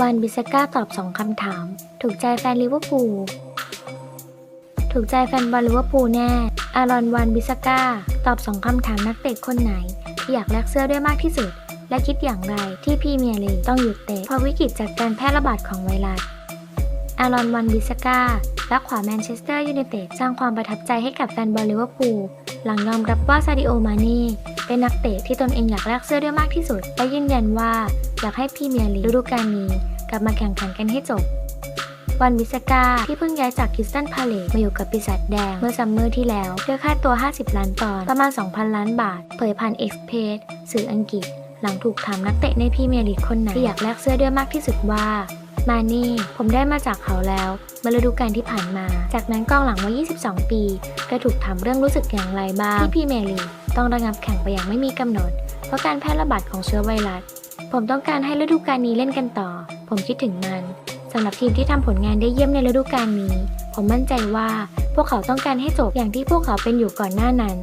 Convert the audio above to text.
วันบิสก้าตอบสองคำถาม ถูกใจแฟนลิเวอร์พูล ถูกใจแฟนบอลลิเวอร์พูลแน่ อารอนวันบิสก้าตอบสองคำถามนักเตะคนไหนที่อยากแลกเสื้อด้วยมากที่สุด และคิดอย่างไรที่พรีเมียร์ลีกต้องหยุดเตะเพราะวิกฤตจากการแพร่ระบาดของไวรัส อารอนวันบิสก้าและขวาแมนเชสเตอร์ยูไนเต็ดสร้างความประทับใจให้กับแฟนบอลลิเวอร์พูลหลังยอมรับว่าซาดิโอมาเน่เป็นนักเตะที่ตนเองอยากแลกเสื้อด้วยมากที่สุด และยืนยันว่าอยากให้พรีเมียร์ลีกฤดูกาลนี้ กลับมาแข่งขันกันให้จบวันบิสกาที่เพิ่งย้ายจากคิสตันพาเลตมาอยู่กับปีศาจแดงเมื่อซัมเมอร์ที่แล้วด้วยค่าตัว 50 ล้านปอนด์ประมาณ 2,000 ล้านบาท เผยผ่านเอ็กซ์เพสสื่ออังกฤษ หลังถูกถามนักเตะในพรีเมียร์ลีกคนไหนที่อยากแลกเสื้อด้วยมากที่สุดว่า มานี่ ผมได้มาจากเขาแล้วเมื่อฤดูกาลที่ผ่านมา จากนั้นกองหลังวัย 22 ปีก็ถูกถามเรื่องรู้สึกอย่างไรบ้างที่พรีเมียร์ลีกต้องระงับแข่งไปอย่างไม่มีกำหนด เพราะการแพร่ระบาดของเชื้อไวรัส ผมต้องการให้ฤดูกาลนี้เล่นกันต่อ ผมคิดถึงมันสำหรับทีมที่ทำผลงานได้เยี่ยมในฤดูกาลนี้ ผมมั่นใจว่าพวกเขาต้องการให้จบอย่างที่พวกเขาเป็นอยู่ก่อนหน้านั้น